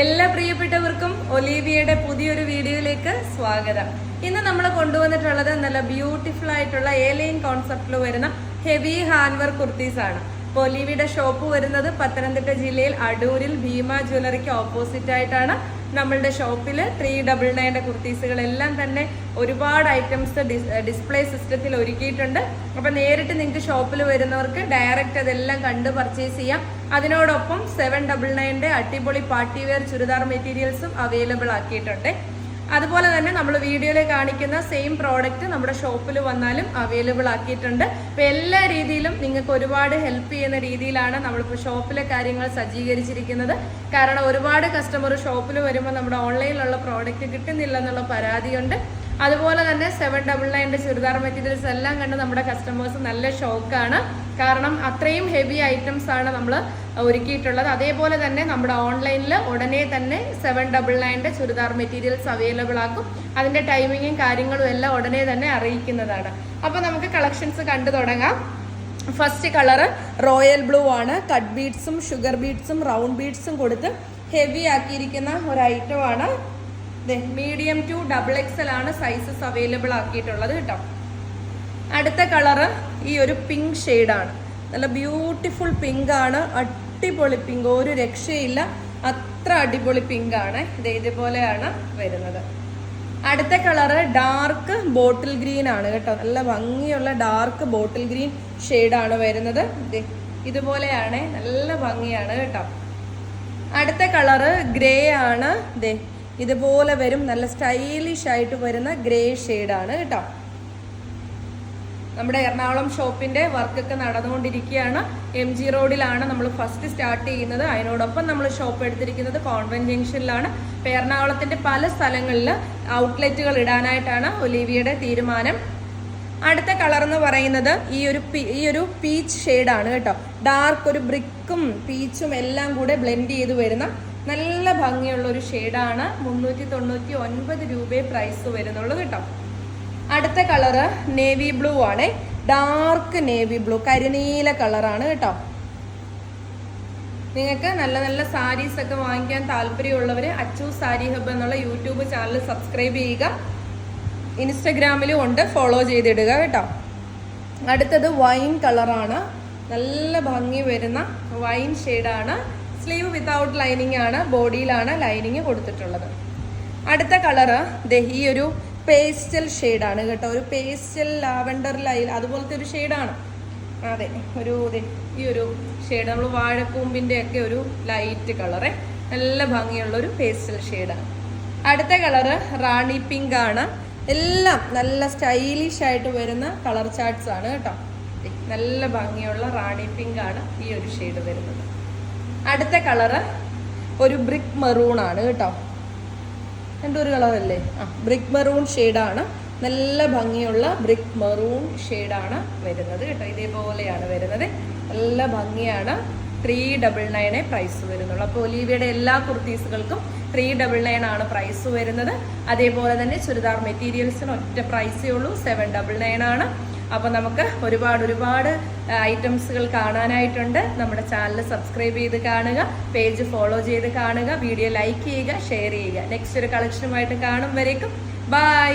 എല്ലാ പ്രിയപ്പെട്ടവർക്കും ഒലീവിയയുടെ പുതിയൊരു വീഡിയോയിലേക്ക് സ്വാഗതം. ഇന്ന് നമ്മൾ കൊണ്ടുവന്നിട്ടുള്ളത് നല്ല ബ്യൂട്ടിഫുൾ ആയിട്ടുള്ള ഏലൈൻ കോൺസെപ്റ്റിൽ വരുന്ന ഹെവി ഹാൻഡ് വർക്ക് കുർത്തീസ് ആണ്. അപ്പോൾ ഒലീവിയുടെ ഷോപ്പ് വരുന്നത് പത്തനംതിട്ട ജില്ലയിൽ അടൂരിൽ ഭീമ ജ്വല്ലറിക്ക് ഓപ്പോസിറ്റ് ആയിട്ടാണ്. നമ്മളുടെ ഷോപ്പിൽ ത്രീ ഡബിൾ നയന്റെ കുർത്തീസുകളെല്ലാം തന്നെ ഒരുപാട് ഐറ്റംസ് ഡിസ്പ്ലേ സിസ്റ്റത്തിൽ ഒരുക്കിയിട്ടുണ്ട്. അപ്പം നേരിട്ട് നിങ്ങൾക്ക് ഷോപ്പിൽ വരുന്നവർക്ക് ഡയറക്റ്റ് അതെല്ലാം കണ്ട് പർച്ചേസ് ചെയ്യാം. അതിനോടൊപ്പം സെവൻ ഡബിൾ നയന്റെ അടിപൊളി പാർട്ടി വെയർ ചുരിദാർ മെറ്റീരിയൽസും അവൈലബിൾ ആക്കിയിട്ടുണ്ട്. അതുപോലെ തന്നെ നമ്മൾ വീഡിയോയിൽ കാണിക്കുന്ന സെയിം പ്രോഡക്റ്റ് നമ്മുടെ ഷോപ്പിൽ വന്നാലും അവൈലബിൾ ആക്കിയിട്ടുണ്ട്. അപ്പോൾ എല്ലാ രീതിയിലും നിങ്ങൾക്ക് ഒരുപാട് ഹെൽപ്പ് ചെയ്യുന്ന രീതിയിലാണ് നമ്മളിപ്പോൾ ഷോപ്പിലെ കാര്യങ്ങൾ സജ്ജീകരിച്ചിരിക്കുന്നത്. കാരണം ഒരുപാട് കസ്റ്റമർ ഷോപ്പിൽ വരുമ്പോൾ നമ്മുടെ ഓൺലൈനിലുള്ള പ്രോഡക്റ്റ് കിട്ടുന്നില്ല എന്നുള്ള പരാതിയുണ്ട്. അതുപോലെ തന്നെ സെവൻ ഡബിൾ നയന്റെ ചുരിദാർ മെറ്റീരിയൽസ് എല്ലാം കണ്ട് നമ്മുടെ കസ്റ്റമേഴ്സ് നല്ല ഷോക്കാണ് കാരണം അത്രയും ഹെവി ഐറ്റംസ് ആണ് നമ്മൾ ഒരുക്കിയിട്ടുള്ളത്. അതേപോലെ തന്നെ നമ്മുടെ ഓൺലൈനിൽ ഉടനെ തന്നെ സെവൻ ഡബിൾ നയന്റെ ചുരിദാർ മെറ്റീരിയൽസ് അവൈലബിൾ ആക്കും. അതിന്റെ ടൈമിങ്ങും കാര്യങ്ങളും എല്ലാം ഉടനെ തന്നെ അറിയിക്കുന്നതാണ്. അപ്പോൾ നമുക്ക് കളക്ഷൻസ് കണ്ടു തുടങ്ങാം. ഫസ്റ്റ് കളറ് റോയൽ ബ്ലൂ ആണ്. കട്ട് ബീഡ്സും ഷുഗർ ബീഡ്സും റൗണ്ട് ബീഡ്സും കൊടുത്ത് ഹെവി ആക്കിയിരിക്കുന്ന ഒരു ഐറ്റമാണ് മീഡിയം ടു ഡബിൾ എക്സൽ ആണ് സൈസസ് അവൈലബിൾ ആക്കിയിട്ടുള്ളത് കേട്ടോ. അടുത്ത കളറ് ഈ ഒരു പിങ്ക് ഷെയ്ഡാണ് നല്ല ബ്യൂട്ടിഫുൾ പിങ്ക് ആണ്. അടിപൊളി പിങ്ക് ഒരു രക്ഷയില്ല. അത്ര അടിപൊളി പിങ്ക് ആണ്. ഇത് ഇതുപോലെയാണ് വരുന്നത്. അടുത്ത കളറ് ഡാർക്ക് ബോട്ടിൽ ഗ്രീൻ ആണ് കേട്ടോ. നല്ല ഭംഗിയുള്ള ഡാർക്ക് ബോട്ടിൽ ഗ്രീൻ ഷെയ്ഡാണ് വരുന്നത്. ഇതുപോലെയാണ്. നല്ല ഭംഗിയാണ് കേട്ടോ. അടുത്ത കളറ് ഗ്രേ ആണ്. ദേ ഇതുപോലെ വരും. നല്ല സ്റ്റൈലിഷ് ആയിട്ട് വരുന്ന ഗ്രേ ഷെയ്ഡാണ് കേട്ടോ. നമ്മുടെ എറണാകുളം ഷോപ്പിന്റെ വർക്കൊക്കെ നടന്നുകൊണ്ടിരിക്കുകയാണ്. എം ജി റോഡിലാണ് നമ്മൾ ഫസ്റ്റ് സ്റ്റാർട്ട് ചെയ്യുന്നത്. അതിനോടൊപ്പം നമ്മൾ ഷോപ്പ് എടുത്തിരിക്കുന്നത് കോൺവെന്റ് ജംഗ്ഷനിലാണ് എറണാകുളത്തിന്റെ പല സ്ഥലങ്ങളിൽ ഔട്ട്ലെറ്റുകൾ ഇടാനായിട്ടാണ് ഒലീവിയുടെ തീരുമാനം. അടുത്ത കളർ എന്ന് പറയുന്നത് ഈ ഒരു ഈ ഒരു പീച്ച് ഷെയ്ഡാണ് കേട്ടോ. ഡാർക്ക് ഒരു ബ്രിക്കും പീച്ചും എല്ലാം കൂടെ ബ്ലെൻഡ് ചെയ്ത് വരുന്ന നല്ല ഭംഗിയുള്ള ഒരു ഷെയ്ഡാണ്. മുന്നൂറ്റി തൊണ്ണൂറ്റി ഒൻപത് രൂപയെ പ്രൈസ് വരുന്നുള്ളൂ കേട്ടോ. അടുത്ത കളറ് നേവി ബ്ലൂ ആണ്. ഡാർക്ക് നേവി ബ്ലൂ കരിനീല കളറാണ് കേട്ടോ. നിങ്ങൾക്ക് നല്ല നല്ല സാരീസ് ഒക്കെ വാങ്ങിക്കാൻ താല്പര്യമുള്ളവർ അച്ചു സാരി ഹബ് എന്നുള്ള യൂട്യൂബ് ചാനൽ സബ്സ്ക്രൈബ് ചെയ്യുക. ഇൻസ്റ്റഗ്രാമിലും ഉണ്ട് ഫോളോ ചെയ്തിടുക കേട്ടോ. അടുത്തത് വൈൻ കളറാണ് നല്ല ഭംഗി വരുന്ന വൈൻ ഷെയ്ഡാണ് സ്ലീവ് വിത്തൗട്ട് ലൈനിങ് ആണ് ബോഡിയിലാണ് ലൈനിങ് കൊടുത്തിട്ടുള്ളത്. അടുത്ത കളറ് ഈ ഒരു പേസ്റ്റൽ ഷെയ്ഡാണ് കേട്ടോ. ഒരു പേസ്റ്റൽ ലാവൻഡർ ലൈൽ അതുപോലത്തെ ഒരു ഷെയ്ഡാണ്. അതെ ഒരു ഈ ഒരു ഷെയ്ഡ്. നമ്മൾ വാഴക്കൂമ്പിന്റെ ഒക്കെ ഒരു ലൈറ്റ് കളറ്. നല്ല ഭംഗിയുള്ള ഒരു പേസ്റ്റൽ ഷെയ്ഡാണ്. അടുത്ത കളറ് റാണി പിങ്ക് ആണ്. എല്ലാം നല്ല സ്റ്റൈലിഷ് ആയിട്ട് വരുന്ന കളർ ചാർട്ട്സ് ആണ് കേട്ടോ. നല്ല ഭംഗിയുള്ള റാണി പിങ്ക് ആണ് ഈ ഒരു ഷെയ്ഡ് വരുന്നത്. അടുത്ത കളറ് ഒരു ബ്രിക്ക് മെറൂൺ ആണ് കേട്ടോ. എന്റെ ഒരു കളറല്ലേ ആ ബ്രിക്ക് മെറൂൺ ഷെയ്ഡാണ് നല്ല ഭംഗിയുള്ള ബ്രിക്ക് മെറൂൺ ഷെയ്ഡാണ് വരുന്നത് കേട്ടോ. ഇതേപോലെയാണ് വരുന്നത്. നല്ല ഭംഗിയാണ്. ത്രീ ഡബിൾ നയനെ പ്രൈസ് വരുന്നുള്ളൂ. അപ്പോൾ ഒലീവിയുടെ എല്ലാ കുർത്തീസുകൾക്കും ത്രീ ഡബിൾ നയൻ ആണ് പ്രൈസ് വരുന്നത്. അതേപോലെ തന്നെ ചുരിദാർ മെറ്റീരിയൽസിന് ഒറ്റ പ്രൈസേ ഉള്ളൂ. സെവൻ ഡബിൾ നയൻ ആണ്. അപ്പോൾ നമുക്ക് ഒരുപാട് ഒരുപാട് ഐറ്റംസുകൾ കാണാനായിട്ടുണ്ട്. നമ്മുടെ ചാനൽ സബ്സ്ക്രൈബ് ചെയ്ത് കാണുക പേജ് ഫോളോ ചെയ്ത് കാണുക വീഡിയോ ലൈക്ക് ചെയ്യുക ഷെയർ ചെയ്യുക. നെക്സ്റ്റ് ഒരു കളക്ഷനുമായിട്ട് കാണും വരേക്കും. ബൈ